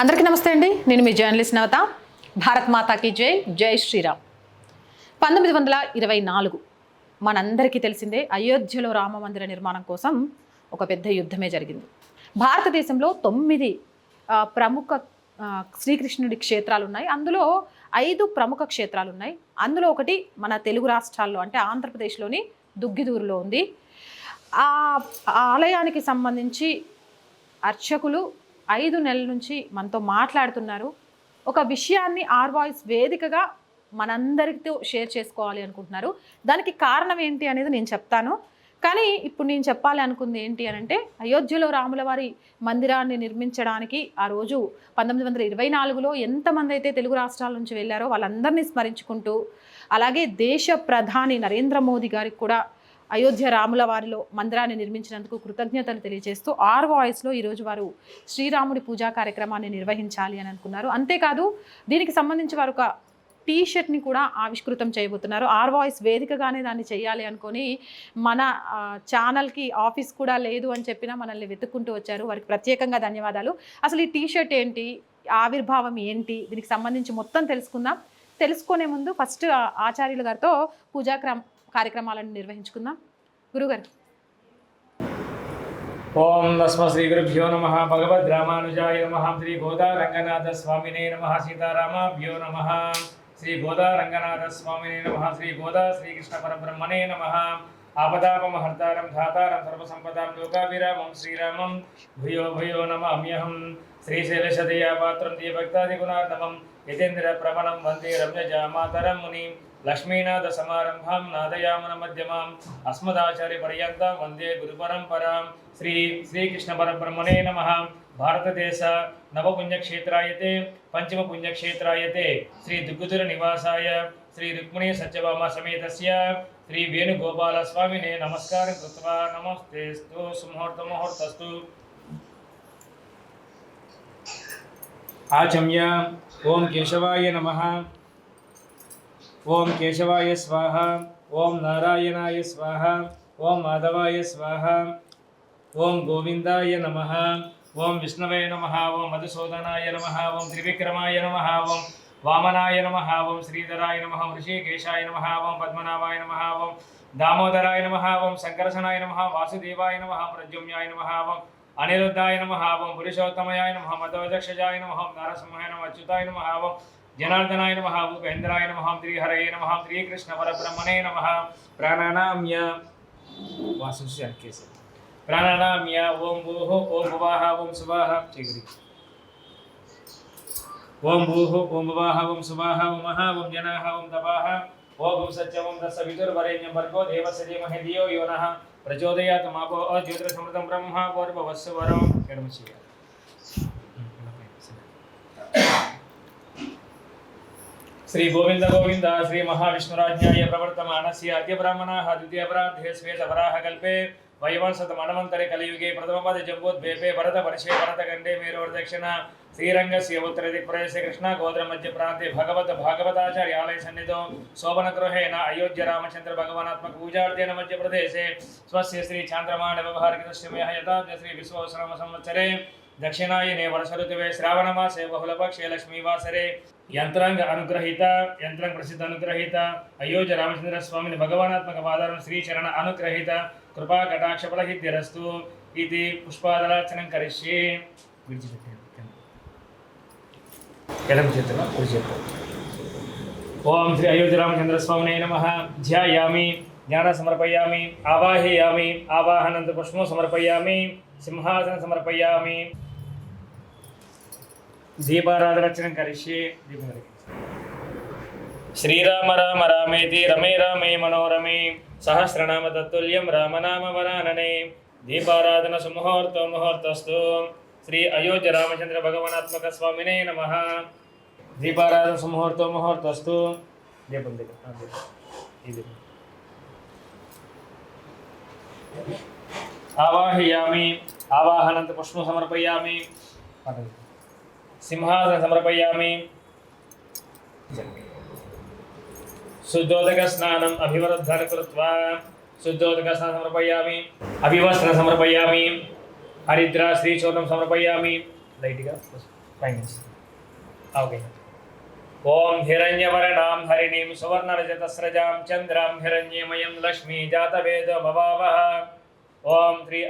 అందరికీ నమస్తే అండి. నేను మీ జర్నలిస్ట్ నవత. భారత్ మాతాకి జై. జై శ్రీరామ్. పంతొమ్మిది వందల ఇరవై నాలుగు మనందరికీ తెలిసిందే అయోధ్యలో రామ మందిర నిర్మాణం కోసం ఒక పెద్ద యుద్ధమే జరిగింది. భారతదేశంలో తొమ్మిది ప్రముఖ శ్రీకృష్ణుడి క్షేత్రాలు ఉన్నాయి అందులో ఐదు ప్రముఖ క్షేత్రాలు ఉన్నాయి అందులో ఒకటి మన తెలుగు రాష్ట్రాల్లో అంటే ఆంధ్రప్రదేశ్లోని దుగ్గిదూరులో ఉంది. ఆ ఆ ఆలయానికి సంబంధించి అర్చకులు ఐదు నెలల నుంచి మనతో మాట్లాడుతున్నారు. ఒక విషయాన్ని ఆర్ వాయిస్ వేదికగా మనందరితో షేర్ చేసుకోవాలి అనుకుంటున్నారు. దానికి కారణం ఏంటి అనేది నేను చెప్తాను. కానీ ఇప్పుడు నేను చెప్పాలి అనుకుంది ఏంటి అని అంటే అయోధ్యలో రాముల వారి మందిరాన్ని నిర్మించడానికి ఆ రోజు పంతొమ్మిది వందల ఇరవై నాలుగులో ఎంతమంది అయితే తెలుగు రాష్ట్రాల నుంచి వెళ్ళారో వాళ్ళందరినీ స్మరించుకుంటూ అలాగే దేశ ప్రధాని నరేంద్ర మోదీ గారికి కూడా అయోధ్య రాముల వారిలో మందిరాన్ని నిర్మించినందుకు కృతజ్ఞతలు తెలియజేస్తూ ఆర్ వాయిస్లో ఈరోజు వారు శ్రీరాముడి పూజా కార్యక్రమాన్ని నిర్వహించాలి అని అనుకున్నారు. అంతేకాదు దీనికి సంబంధించి వారు ఒక టీ షర్ట్ని కూడా ఆవిష్కృతం చేయబోతున్నారు. ఆర్ వాయిస్ వేదికగానే దాన్ని చేయాలి అనుకొని మన ఛానల్కి ఆఫీస్ కూడా లేదు అని చెప్పినా మనల్ని వెతుక్కుంటూ వచ్చారు. వారికి ప్రత్యేకంగా ధన్యవాదాలు. అసలు ఈ టీ షర్ట్ ఏంటి? ఆవిర్భావం ఏంటి? దీనికి సంబంధించి మొత్తం తెలుసుకుందాం. తెలుసుకునే ముందు ఫస్ట్ ఆచార్యులు గారితో పూజాక్రమ కార్యక్రమాలను నిర్వహించుకుందాం. గురుగారు. ఓం నస్మ శ్రీ గురుభ్యో నమ. భగవద్ రామానుజాయ నమ. శ్రీ గోదా రంగనాథ స్వామినే నమ. సీతారామాభ్యో నమ. శ్రీ గోదా రంగనాథ స్వామినే నమ. శ్రీ గోదా శ్రీకృష్ణ పరబ్రహ్మణే నమ. ఆపదాపమహర్తారం ధాతారం సర్వసంపదాం లోకాభిరామం శ్రీరామం. భూయో భూయో నమామ్యహం. శ్రీశైలశతయా పాత్రం దీభక్తాదిగుణార్ణవం యతేంద్ర ప్రమణం వందే రమ్యజా మాతరం మునిం. లక్ష్మీనాథ సమారంభాం నాదయామన మధ్యమాం అస్మదాచార్య పర్యంతం వందే గురు పరంపరాం శ్రీ శ్రీకృష్ణ పరబ్రహ్మణే నమ. భారతదేశ నవపుణ్యక్షేత్రాయతే పంచమ పుణ్యక్షేత్రాయతే శ్రీ దుగ్గుతుల నివాసాయ శ్రీ రుక్మిణీ సత్యభామ సమేతస్య శ్రీ వేణుగోపాల స్వామినే నమస్కారం కృత్వా నమస్తేస్తు సుముహూర్త ముహూర్తస్తు. ఆచమ్య ఓం కేశవాయ నమః. ఓం కేశవాయ స్వాహ ఓం నారాయణాయ స్వాహ ఓం మాధవాయ స్వాహ ఓం గోవిందాయ నమ ఓం విష్ణవే నమ ఓం మధుసూదనాయ నమ ఓం త్రివిక్రమాయ నమ ఓం వామనాయ నమ ఓం శ్రీధరాయ నమ ఋషికేశాయ నమ ఓం పద్మనాభాయ నమ ఓం దామోదరాయ నమ ఓం సంకర్షణాయ నమ వాసుదేవాయ నమ ప్రద్యుమ్యాయ నమ ఓం అనిరుద్ధాయ నమ ఓం పురుషోత్తమయాయ నమ మధవజక్షజాయ నమ నరసింహాయ నమ అచ్యుతాయ నమ ఓం జనార్దనాయ నమ ఉపేంద్రాయ నమ శ్రీహరయే నమ శ్రీకృష్ణ పరబ్రహ్మణే నమ ప్రాణానామ్య వాసు కేసు ప్రాణానామ్య ఓం భూః ఓం భువాహ ఓం సువాహ చీకటి ఓం భూః ఓం భువాహ ఓం సువాహ ఓం మహా ఓం జనాః ఓం తపాః ఓం సత్యం ఓం తస్స విదుర్వరేణ్యం భర్గో దేవస్య ధీమహి ధియో యో నః ప్రచోదయాత్ మాపో జ్యోతిరసమృతం బ్రహ్మ పూర్వవస్సు వరం ఎడమ చేయాలి శ్రీ గోవింద గోవింద శ్రీ మహావిష్ణురాజ్యాయ ప్రవర్తమానస్య అద్య బ్రాహ్మణాः ద్వితీయపరాధే శ్వేతవరాహ కల్పే వైవంశత వైవంశతమనవంతరే కలియుగే ప్రథమపద జంబోద్వేపే భరత పరిషే భరత గండే భరతఖండే మేరోర్దక్షిణ శ్రీరంగస్య ఉత్తర దిక్ప్రదేశ కృష్ణ గోద్ర మధ్య ప్రాంతే భగవత భాగవతాచార్య ఆలయ సన్నిధో శోభన గృహేణ అయోధ్య రామచంద్ర భగవానాత్మక పూజార్థేన మధ్యప్రదేశే స్వస్య శ్రీ చాంద్రమాణ వ్యవహారిక మే యథార్థ శ్రీ విశ్వశ్రమ సంవత్సరే దక్షిణాయనే వర్ష ఋతువే శ్రావణమాసే బహుళపక్షే లక్ష్మీవాసరే యంత్రాంగ అనుగ్రహీత యంత్రాంగ ప్రసిద్ధ అనుగ్రహీత అయోధ్య రామచంద్ర స్వామిని భగవానాత్మక పాదారం శ్రీచరణ అనుగ్రహీత కృపా కటాక్ష ఫలహిత్యరస్తు ఇది పుష్పాదలార్చనం కరిష్యే. విడిచిపెట్టాను ఎడమ చేతిలో కుడి ఓం శ్రీ అయోధ్య రామచంద్ర స్వామినే నమ. ధ్యాయామి జ్ఞాన సమర్పయామి ఆవాహయామి ఆవాహనంత పుష్పం సమర్పయామి సింహాసనం సమర్పయామి. దీపారాధనర్చనం కలిసి దీపం శ్రీరామ రామ రామేతి రమే రామే మనోరమే సహస్రనామ తత్తుల్యం రామనామ వరాననే దీపారాధన సుముహూర్తో ముహూర్తస్తు. శ్రీ అయోధ్య రామచంద్ర భగవనాత్మక స్వామినే నమ. దీపారాధన సుముహూర్తో ముహూర్తస్తు. దీపం దీపం ఆ, ఆవాహయామి ఆవాహనంత పుష్పం సమర్పయామి. పదవి సమర్పయామి శుద్ధోదక స్నానం అభివృద్ధన కృత్వా శుద్ధోదక స్నానం సమర్పయామి అభివస్త్రం సమర్పయామి హరిద్ర శ్రీచూర్ణం సమర్పయామి లైట్గా ఫైన్ ఓకే ఓం హిరణ్యవర్ణాం హరిణీం సువర్ణరజతస్రజాం చంద్రాం హిరణ్యమయం లక్ష్మీ జాతవేద భవావహ ఓం శ్రీ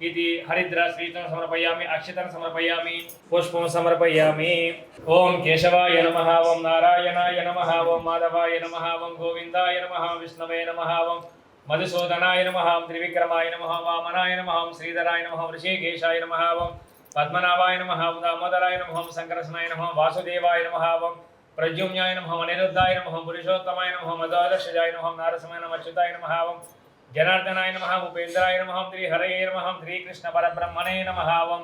ఇది హరిద్ర శ్రీతం సమర్పయామి అక్షతం సమర్పయామి పుష్పం సమర్పయామి ఓం కేశవాయ నమ ఓం నారాయణాయ నమ ఓం మాధవాయ నమ ఓం గోవిందాయ నమ విష్ణవే నమ ఓం మధుసూదనాయ నమ త్రివిక్రమాయ నమ వామనాయ నమ శ్రీధరాయ నమ ఋషికేశాయ నమ ఓం పద్మనాభాయ నమ దామోదరాయ నమ ఓం సంకర్షణాయ నమ వాసుదేవాయ నమ ఓం ప్రద్యుమ్నాయ నమ అనిరుద్ధాయ నమ పురుషోత్తమాయ నమ మధుదర్శజాయ నమ నారసమాయ నమ అచ్యుతాయ నమ ఓం జనార్దనాయ నమ ఉపేంద్రాయ నమ శ్రీ హరయే నమ శ్రీకృష్ణ పరబ్రహ్మణే నమ ఓం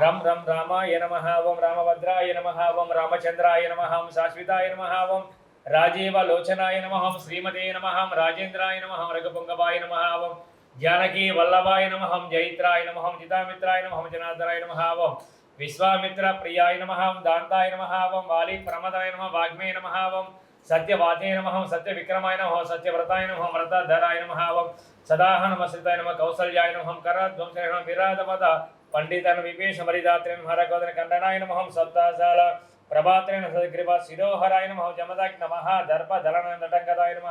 రం రం రామాయ నమ ఓం రామభద్రాయ నమ ఓం రామచంద్రాయ నమ ఓం శాశ్వతాయ నమ ఓం రాజీవలోచనాయ నమ శ్రీమతే నమ రాజేంద్రాయ నమ రఘుపుంగవాయ నమ ఓం జానకీ వల్లభాయ నమ జైత్రాయ నమ జితామిత్రాయ నమ జనార్దనాయ నమ ఓం విశ్వామిత్ర ప్రియాయ నమ దాంతాయ నమ ఓం వాలి ప్రమదాయ నమ వాగ్మే నమ ఓం సత్యవాదే నమ సత్య విక్రమాయ నమ సత్యవ్రతాయ నమ వ్రతధరాయ నమ ఓం సదాహ నమస్కృతాయ నమ కౌసల్యాయ నమ కరధ్వంసాయ నమ విరాధపద పండితన విపేష మరిదాత్రి హరగోదన హరగోదర కండనాయ నమ సప్తాశాల ప్రభాత్రేణ సదగ్రీవ శిరోహరాయ నమ జమదాక్ నమ దర్ప దళన నటంగదాయ నమ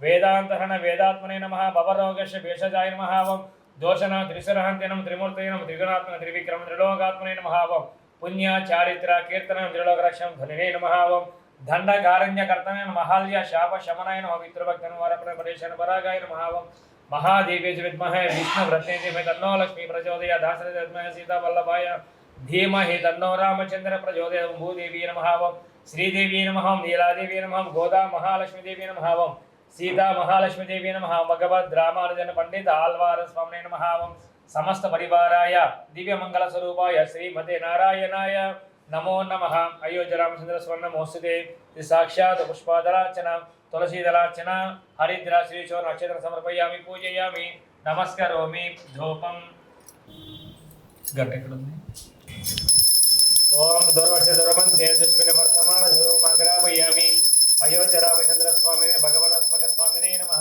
వేదాంతరణ వేదాత్మనే నమ భవరోగశ భేషజాయ నమ ఓం దోషణ త్రిశరహంతినం త్రిమూర్తయనం త్రిమూర్తయ త్రిగుణాత్మక త్రివిక్రమ త్రిలోకాత్మనే నమ ఓం పుణ్య చారిత్ర కీర్తన త్రిలోకరక్షం ధనినే నమ ఓం దండకారణ్యకర్తమైన మహాల్య శాప శమనాయ నమ మిత్రభక్తన వరప్ర పరేశన పరాగాయ నమ విద్మహే విష్ణు వ్రతే ధీమహి తన్నో లక్ష్మీ ప్రచోదయ దాసరథ విద్మహే సీతావల్లభాయ ధీమహి తన్నో రామచంద్ర ప్రచోదయ భూదేవి నమహావం ఓం శ్రీదేవి నమ నీలాదేవి నమ గోదా మహాలక్ష్మీదేవి నమహావం సీతా మహాలక్ష్మీదేవి నమ భగవద్ రామానుజన పండిత ఆల్వార స్వామి నమహావం సమస్త పరివారాయ దివ్యమంగళ స్వరూపాయ శ్రీమతే నారాయణాయ నమో నమ. అయోధ్య రామచంద్ర స్వర్ణ మోస్తుతే. ఇది సాక్షాత్ పుష్పాదలార్చన తులసీదలార్చన హరిద్ర శ్రీచో నక్షత్ర సమర్పయామి పూజయామి నమస్కరోమి ధూపం. గంట గట్ట ఎక్కడుంది? ఓం దుర్వశ దుర్మంతే దుష్మిన వర్తమాన ధూమాగ్రాపయామి అయోధ్య రామచంద్ర స్వామిని భగవనాత్మక స్వామినే నమ.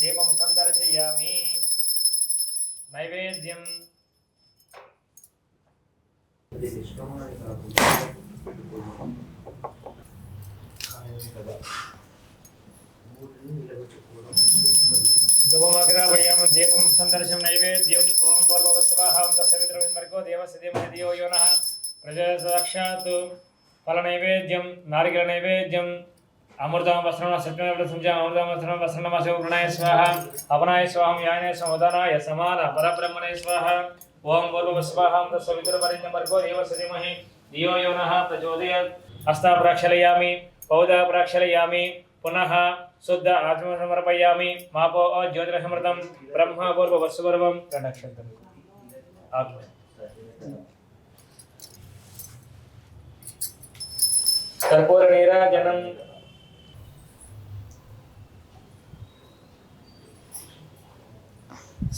దీపం సందర్శయామి. నైవేద్యం. ధూమగ్రాపయామి దీపం సందర్శం నైవేద్యం ఓం పూర్వవస్వాహం దశవిత్రవిన్మర్గో దేవస్య ధీమహి ధియో యో నః ప్రజా సాక్షాత్ ఫల నైవేద్యం నారికల నైవేద్యం అమృతం వస్త్రం సత్యమైన సంజా అమృతం వస్త్రం వస్త్రనమసే ప్రణాయ స్వాహ అపనాయ స్వాహం యాయ సమోదనాయ సమాన పరబ్రహ్మణే స్వాహ ఓం పూర్వవస్వాహం దశవిత్రపరిణ్యమర్గో దేవస్య ధీమహి धियो योन प्रचोदय प्रचोदयात् हस्ता प्रक्षालयामि पौधा प्रक्षालयामि पुनः शुद्ध आत्म समर्पयामि, मापो ज्योतिरसमृतं ब्रह्म पूर्व वत्सपर्वं प्रणक्षन्तम् कर्पूरनीराजनं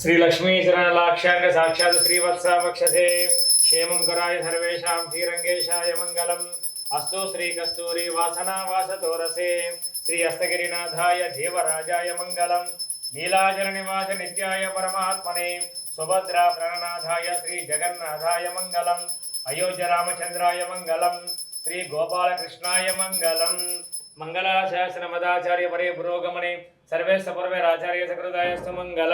श्रीलक्ष्मीचरणलाक्षाङ्गसाक्षात् श्रीवत्सावक्षसे। क्षेमं कराय सर्वेषां श्रीरङ्गेशाय मङ्गलम्। अस्तु श्रीकस्तूरी वासना वासतोरसे। श्री हस्तगिरिनाथाय देवराजाय मङ्गलम्। नीलाजलनिवासनित्याय परमात्मने। सुभद्राप्रणनाथाय श्रीजगन्नाथाय मङ्गलम्। अयोध्यरामचन्द्राय मङ्गलम्। श्रीगोपालकृष्णाय मङ्गलम्। मङ्गलाशासनमदाचार्यपरे पुरोगमने। सर्वे सपूर्वैराचार्य सकृदायस्तु मंगल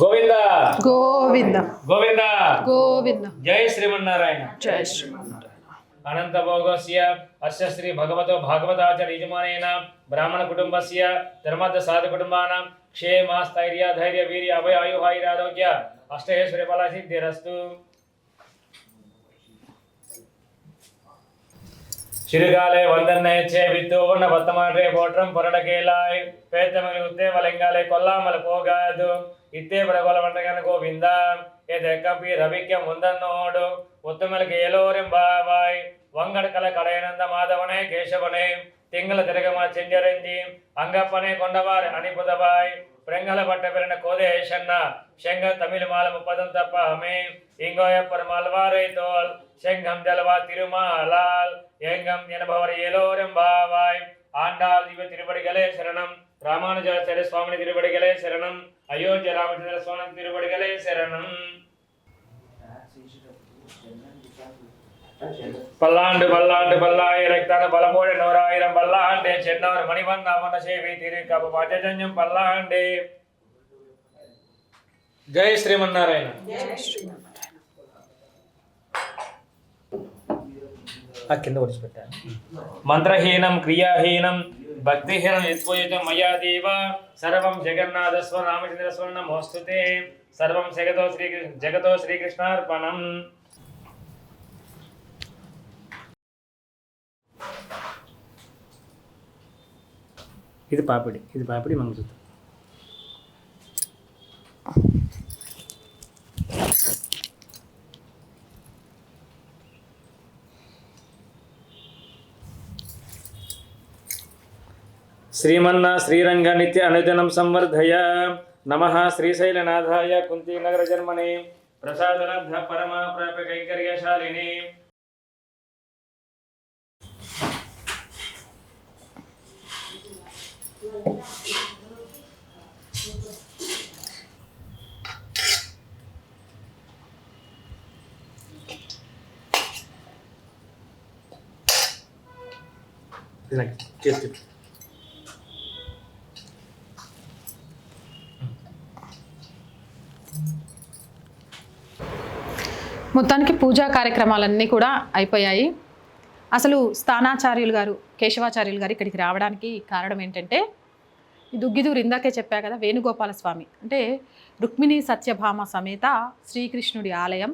గోవింద. గోవింద. గోవింద. గోవింద. జై శ్రీమన్నారాయణ. జై శ్రీమన్నారాయణ. అనంత భోగస్య అస్య శ్రీ భగవతో భాగవతాచార్య యజమానేన బ్రాహ్మణ కుటుంబస్య ధర్మద సాధు కుటుంబానాం క్షేమ స్థైర్య ధైర్య వీర్య అభయ ఆయు ఆరోగ్య అష్టైశ్వర్య ఫల సిద్ధిరస్తు சிறுகாலே வந்தன்னை சேவித்து உன்ன பத்தமாற்றே போற்றும் புரடகேலாய் பேத்தமிழ் உத்தே வலைங்காலே கொல்லாமல் போகாது ಇತ್ತೇ ಪ್ರಬಲ ಮಂಡಗನ ಗೋವಿಂದ ಎದೆಕ್ಕಪಿ ರವಿಕ್ಕೆ ಮುಂದನ್ನೋಡು ಉತ್ತಮಲಿಗೆ ಏಲೋರೆಂಬಾವಾಯ್ ವಂಗಡಕಲ ಕಡೆಯನಂದ ಮಾಧವನೇ ಕೇಶವನೇ ತಿಂಗಳ ತಿರುಗಮ ಚಿಂಜರಂಜಿ ಅಂಗಪ್ಪನೇ ಕೊಂಡವಾರ್ ಅನಿಪುದವಾಯ್ ಪ್ರಂಗಲ ಭಟ್ಟ ಬೆರಣ ಕೋದೆ ಶಣ್ಣ ಶಂಗ ತಮಿಳು ಮಾಲ ಮುಪ್ಪದಂತ ಪಹಮೆ ಇಂಗೋಯ ಪರಮಾಲ್ವಾರೈತೋಲ್ ಶಂಗಂ ಜಲವಾ ತಿರುಮಾಲಾಲ್ எங்கம் எனபவர் ஏலோரம்பாவாய் ஆண்டாள் இவ திருவடிகளே சரணம். ராமானுஜாச்சாரிய சுவாமி திருவடிகளே சரணம். அயோத்திய ராமச்சந்திர சுவாமி திருவடிகளே சரணம். பல்லாண்டு பல்லாண்டு பல்லாயிரத்தான பலமோடு நூறாயிரம் பல்லாண்டு சென்னார் மணிவன் அமன சேவை திரு கப பஞ்சஜஞ்சம் பல்லாண்டு జై శ్రీమన్నారాయణ ఆ కింద ఒడిచిపెట్టాను మంత్రహీనం క్రియాహీనం భక్తిహీనం యత్పోయతం మయా దేవ సర్వం జగన్నాథ స్వరామచంద్ర స్వర్ణమోస్తుతే సర్వం జగతో శ్రీ జగతో శ్రీకృష్ణార్పణం ఇది పాపిడి. ఇది పాపిడి మంగళసూత్రం. శ్రీమన్న శ్రీరంగ నిత్య అనుదినం సంవర్ధయ నమ శ్రీశైలనాథాయ కుంతీనగర జన్మనే ప్రసాదలబ్ధ పరమా ప్రాప్య కైంకర్యశాలిని చేతి మొత్తానికి పూజా కార్యక్రమాలన్నీ కూడా అయిపోయాయి. అసలు స్థానాచార్యులు గారు కేశవాచార్యులు గారు ఇక్కడికి రావడానికి కారణం ఏంటంటే ఈ దుగ్గిదూరు ఇందాకే చెప్పా కదా వేణుగోపాల స్వామి అంటే రుక్మిణి సత్యభామ సమేత శ్రీకృష్ణుడి ఆలయం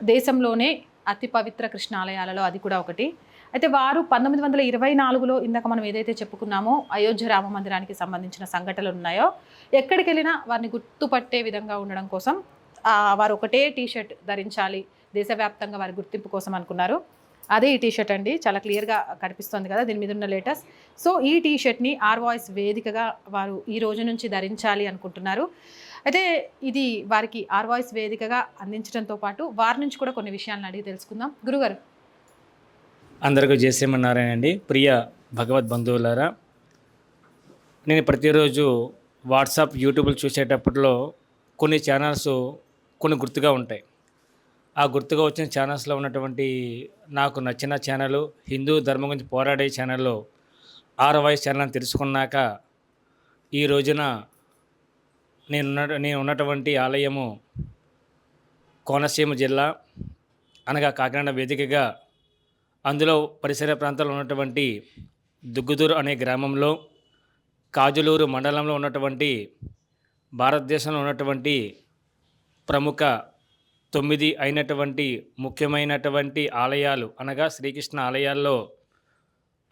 దేశంలోనే అతి పవిత్ర కృష్ణ ఆలయాలలో అది కూడా ఒకటి. అయితే వారు పంతొమ్మిది వందల ఇరవై నాలుగులో ఇందాక మనం ఏదైతే చెప్పుకున్నామో అయోధ్య రామ మందిరానికి సంబంధించిన సంఘటనలు ఉన్నాయో ఎక్కడికి వెళ్ళినా వారిని గుర్తుపట్టే విధంగా ఉండడం కోసం వారు ఒకటే టీ షర్ట్ ధరించాలి దేశవ్యాప్తంగా వారి గుర్తింపు కోసం అనుకున్నారు. అదే ఈ టీషర్ట్ అండి చాలా క్లియర్గా కనిపిస్తుంది కదా దీని మీద ఉన్న లేటెస్ట్. సో ఈ టీషర్ట్ని ఆర్ వాయిస్ వేదికగా వారు ఈ రోజు నుంచి ధరించాలి అనుకుంటున్నారు. అయితే ఇది వారికి ఆర్ వాయిస్ వేదికగా అందించడంతో పాటు వారి నుంచి కూడా కొన్ని విషయాలను అడిగి తెలుసుకుందాం. గురుగారు అందరికీ జయశ్రీమన్నారాయణ అండి. ప్రియ భగవద్ బంధువులారా నేను ప్రతిరోజు వాట్సాప్ యూట్యూబ్లు చూసేటప్పట్లో కొన్ని ఛానల్స్ కొన్ని గుర్తుగా ఉంటాయి. ఆ గుర్తుగా వచ్చిన ఛానల్స్లో ఉన్నటువంటి నాకు నచ్చిన ఛానల్ హిందూ ధర్మం గురించి పోరాడే ఛానల్లో ఆరు వాయిస్ ఛానల్ తెలుసుకున్నాక ఈ రోజున నేను నేను ఉన్నటువంటి ఆలయము కోనసీమ జిల్లా అనగా కాకినాడ వేదికగా అందులో పరిసర ప్రాంతాల్లో ఉన్నటువంటి దుగ్గుదూరు అనే గ్రామంలో కాజులూరు మండలంలో ఉన్నటువంటి భారతదేశంలో ఉన్నటువంటి ప్రముఖ తొమ్మిది అయినటువంటి ముఖ్యమైనటువంటి ఆలయాలు అనగా శ్రీకృష్ణ ఆలయాల్లో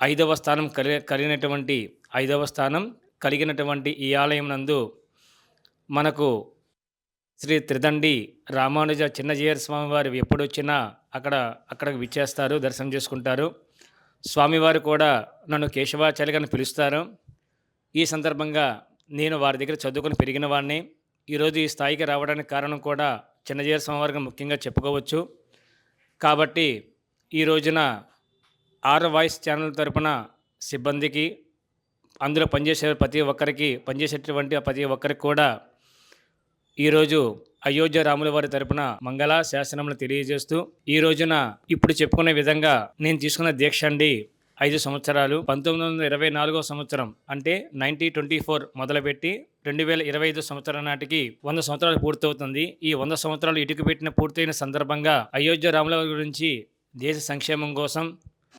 ఐదవ స్థానం కలి కలిగినటువంటి ఐదవ స్థానం కలిగినటువంటి ఈ ఆలయం నందు మనకు శ్రీ త్రిదండి రామానుజ చిన్నజీయర్ స్వామివారు ఎప్పుడొచ్చినా అక్కడ అక్కడ అక్కడికి విచ్చేస్తారు దర్శనం చేసుకుంటారు. స్వామివారు కూడా నన్ను కేశవాచార్యగా పిలుస్తారు. ఈ సందర్భంగా నేను వారి దగ్గర చదువుకొని పెరిగిన వాడిని ఈరోజు ఈ స్థాయికి రావడానికి కారణం కూడా చిన్నజీర స్వామివారిగా ముఖ్యంగా చెప్పుకోవచ్చు. కాబట్టి ఈ రోజున ఆర్ వాయిస్ ఛానల్ తరపున సిబ్బందికి అందులో పనిచేసే ప్రతి ఒక్కరికి పనిచేసేటటువంటి ప్రతి ఒక్కరికి కూడా ఈరోజు అయోధ్య రాముల వారి తరపున మంగళ శాసనములు తెలియజేస్తూ ఈ రోజున ఇప్పుడు చెప్పుకునే విధంగా నేను తీసుకున్న దీక్ష అండి. ఐదు సంవత్సరాలు పంతొమ్మిది వందల ఇరవై నాలుగో సంవత్సరం అంటే నైన్టీ ట్వంటీ ఫోర్ మొదలుపెట్టి రెండు వేల ఇరవై ఐదు సంవత్సరం నాటికి వంద సంవత్సరాలు పూర్తవుతుంది. ఈ వంద సంవత్సరాలు ఇటుకు పెట్టిన పూర్తయిన సందర్భంగా అయోధ్య రాముల గురించి దేశ సంక్షేమం కోసం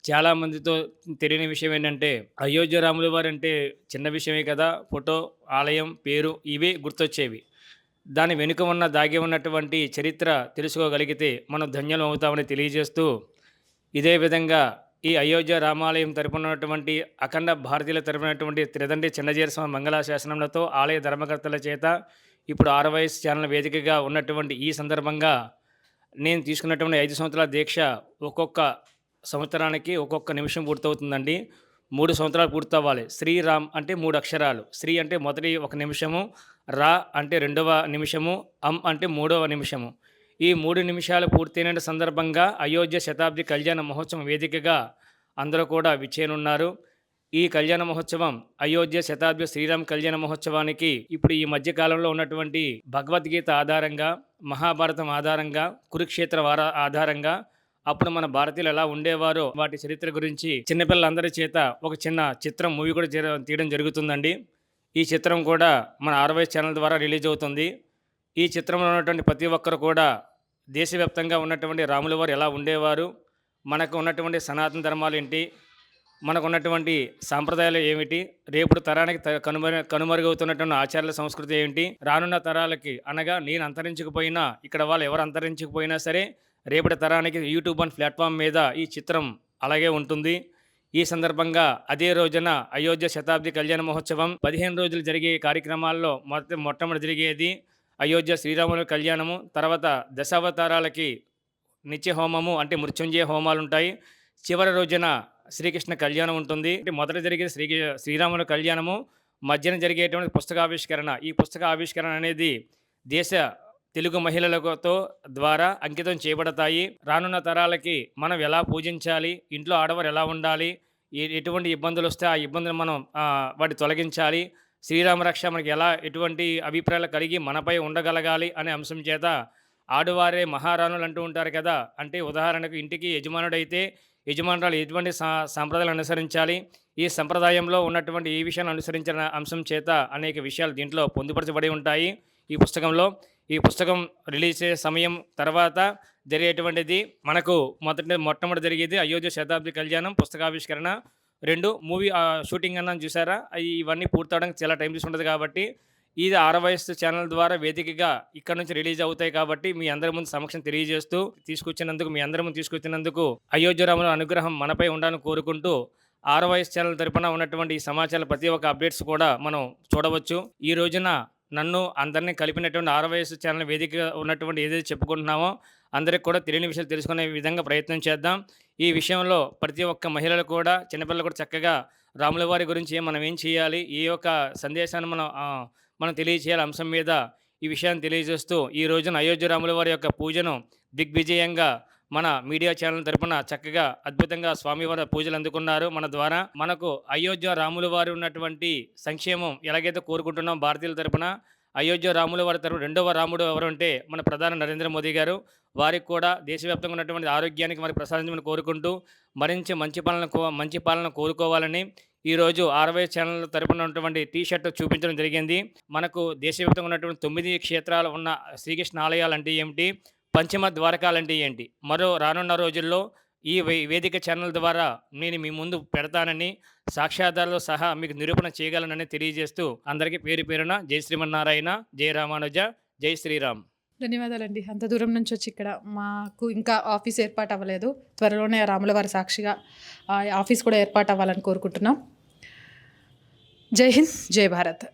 చాలా మందితో తెలియని విషయం ఏంటంటే అయోధ్య రాముల వారు అంటే చిన్న విషయమే కదా ఫోటో ఆలయం పేరు ఇవే గుర్తొచ్చేవి. దాని వెనుక ఉన్న దాగి ఉన్నటువంటి చరిత్ర తెలుసుకోగలిగితే మనం ధన్యం అవుతామని తెలియజేస్తూ ఇదే విధంగా ఈ అయోధ్య రామాలయం తరపున ఉన్నటువంటి అఖండ భారతీయుల తరపునటువంటి త్రిదండ్రి చిన్నజీర స్వామి మంగళ ఆలయ ధర్మకర్తల చేత ఇప్పుడు ఆర్వైఎస్ ఛానల్ వేదికగా ఉన్నటువంటి ఈ సందర్భంగా నేను తీసుకున్నటువంటి ఐదు సంవత్సరాల దీక్ష ఒక్కొక్క సంవత్సరానికి ఒక్కొక్క నిమిషం పూర్తవుతుందండి. మూడు సంవత్సరాలు పూర్తవ్వాలి. శ్రీరామ్ అంటే మూడు అక్షరాలు. శ్రీ అంటే మొదటి ఒక నిమిషము. రా అంటే రెండవ నిమిషము అం అంటే మూడవ నిమిషము. ఈ మూడు నిమిషాలు పూర్తయిన సందర్భంగా అయోధ్య శతాబ్ది కళ్యాణ మహోత్సవం వేదికగా అందరూ కూడా విచ్చేనున్నారు. ఈ కళ్యాణ మహోత్సవం అయోధ్య శతాబ్ది శ్రీరామ్ కళ్యాణ మహోత్సవానికి ఇప్పుడు ఈ మధ్యకాలంలో ఉన్నటువంటి భగవద్గీత ఆధారంగా మహాభారతం ఆధారంగా కురుక్షేత్ర వార ఆధారంగా అప్పుడు మన భారతీయులు ఎలా ఉండేవారో వాటి చరిత్ర గురించి చిన్నపిల్లలందరి చేత ఒక చిన్న చిత్రం మూవీ కూడా తీయడం జరుగుతుందండి. ఈ చిత్రం కూడా మన ఆర్వైస్ ఛానల్ ద్వారా రిలీజ్ అవుతుంది. ఈ చిత్రంలో ఉన్నటువంటి ప్రతి ఒక్కరు కూడా దేశవ్యాప్తంగా ఉన్నటువంటి రాముల వారు ఎలా ఉండేవారు మనకు ఉన్నటువంటి సనాతన ధర్మాలు ఏంటి మనకు ఉన్నటువంటి సాంప్రదాయాలు ఏమిటి రేపు తరానికి కనుమరు కనుమరుగవుతున్నటువంటి ఆచారాల సంస్కృతి ఏమిటి రానున్న తరాలకి అనగా నేను అంతరించకపోయినా ఇక్కడ వాళ్ళు ఎవరు అంతరించకపోయినా సరే రేపటి తరానికి యూట్యూబ్ అండ్ ప్లాట్ఫామ్ మీద ఈ చిత్రం అలాగే ఉంటుంది. ఈ సందర్భంగా అదే రోజున అయోధ్య శతాబ్ది కళ్యాణ మహోత్సవం పదిహేను రోజులు జరిగే కార్యక్రమాల్లో మొదటి మొట్టమొదటి జరిగేది అయోధ్య శ్రీరాముల కళ్యాణము తర్వాత దశావతారాలకి నిత్య హోమము అంటే మృత్యుంజయ హోమాలు ఉంటాయి. చివరి రోజున శ్రీకృష్ణ కళ్యాణం ఉంటుంది. అంటే మొదట జరిగే శ్రీ శ్రీరాముల కళ్యాణము మధ్యన జరిగేటువంటి పుస్తకావిష్కరణ. ఈ పుస్తక ఆవిష్కరణ అనేది దేశ తెలుగు మహిళలతో ద్వారా అంకితం చేయబడతాయి. రానున్న తరాలకి మనం ఎలా పూజించాలి? ఇంట్లో ఆడవారు ఎలా ఉండాలి? ఏ- ఎటువంటి ఇబ్బందులు వస్తే ఆ ఇబ్బందులు మనం వాటి తొలగించాలి. శ్రీరామరక్ష మనకి ఎలా ఎటువంటి అభిప్రాయాలు కలిగి మనపై ఉండగలగాలి అనే అంశం చేత ఆడవారే మహారాణులు అంటూ ఉంటారు కదా. అంటే ఉదాహరణకు ఇంటికి యజమానుడైతే యజమానురాలు ఎటువంటి సా సాంప్రదాయాలు అనుసరించాలి? ఈ సంప్రదాయంలో ఉన్నటువంటి ఈ విషయాన్ని అనుసరించిన అంశం చేత అనేక విషయాలు దీంట్లో పొందుపరచబడి ఉంటాయి. ఈ పుస్తకంలో ఈ పుస్తకం రిలీజ్ చేసే సమయం తర్వాత జరిగేటువంటిది మనకు మొదటి మొట్టమొదటి జరిగేది అయోధ్య శతాబ్ది కళ్యాణం పుస్తకావిష్కరణ. రెండు మూవీ షూటింగ్ అన్న చూసారా? అవి ఇవన్నీ పూర్తవడానికి చాలా టైం తీసుకుంటుంది కాబట్టి ఇది ఆర్వైఎస్ ఛానల్ ద్వారా వేదికగా ఇక్కడ నుంచి రిలీజ్ అవుతాయి కాబట్టి మీ అందరి ముందు సమక్షం తెలియజేస్తూ తీసుకొచ్చినందుకు మీ అందరి ముందు తీసుకొచ్చినందుకు అయోధ్యరాముల అనుగ్రహం మనపై ఉండాలని కోరుకుంటూ ఆర్వైఎస్ ఛానల్ తరపున ఉన్నటువంటి ఈ సమాచారం ప్రతి ఒక్క అప్డేట్స్ కూడా మనం చూడవచ్చు. ఈ రోజున నన్ను అందరినీ కలిపినటువంటి ఆర్వైఎస్ ఛానల్ వేదిక ఉన్నటువంటి ఏదైతే చెప్పుకుంటున్నామో అందరికి కూడా తెలియని విషయాలు తెలుసుకునే విధంగా ప్రయత్నం చేద్దాం. ఈ విషయంలో ప్రతి ఒక్క మహిళలు కూడా చిన్నపిల్లలు కూడా చక్కగా రాముల వారి గురించి మనం ఏం చేయాలి ఈ యొక్క సందేశాన్ని మనం మనం తెలియచేయాలి అంశం మీద ఈ విషయాన్ని తెలియజేస్తూ ఈ రోజున అయోధ్య రాముల వారి యొక్క పూజను దిగ్విజయంగా మన మీడియా ఛానల్ తరపున చక్కగా అద్భుతంగా స్వామివారి పూజలు అందుకున్నారు. మన ద్వారా మనకు అయోధ్య రాముల వారు ఉన్నటువంటి సంక్షేమం ఎలాగైతే కోరుకుంటున్నాం భారతీయుల తరపున అయోధ్య రాముల వారి తరపున రెండవ రాముడు ఎవరు అంటే మన ప్రధాని నరేంద్ర మోదీ గారు. వారికి కూడా దేశవ్యాప్తంగా ఉన్నటువంటి ఆరోగ్యానికి మరి ప్రసాదించమని కోరుకుంటూ మరించి మంచి పాలన కో- మంచి పాలన కోరుకోవాలని ఈరోజు ఆర్వై ఛానల్ తరపున ఉన్నటువంటి టీ షర్ట్ చూపించడం జరిగింది. మనకు దేశవ్యాప్తంగా ఉన్నటువంటి తొమ్మిది క్షేత్రాలు ఉన్న శ్రీకృష్ణ ఆలయాలు అంటే ఏమిటి? పంచమ ద్వారకాలు అంటే ఏంటి? మరో రానున్న రోజుల్లో ఈ వేదిక ఛానల్ ద్వారా నేను మీ ముందు పెడతానని సాక్ష్యాధారాలు సహా మీకు నిరూపణ చేయగలనని తెలియజేస్తూ అందరికీ పేరు పేరున జై శ్రీమన్నారాయణ జై రామానుజ జై శ్రీరామ్. ధన్యవాదాలండి. అంత దూరం నుంచి వచ్చి ఇక్కడ మాకు ఇంకా ఆఫీస్ ఏర్పాటు అవ్వలేదు. త్వరలోనే రాములవారి సాక్షిగా ఆ ఆఫీస్ కూడా ఏర్పాటు అవ్వాలని కోరుకుంటున్నాం. జై హింద్ జై భారత్.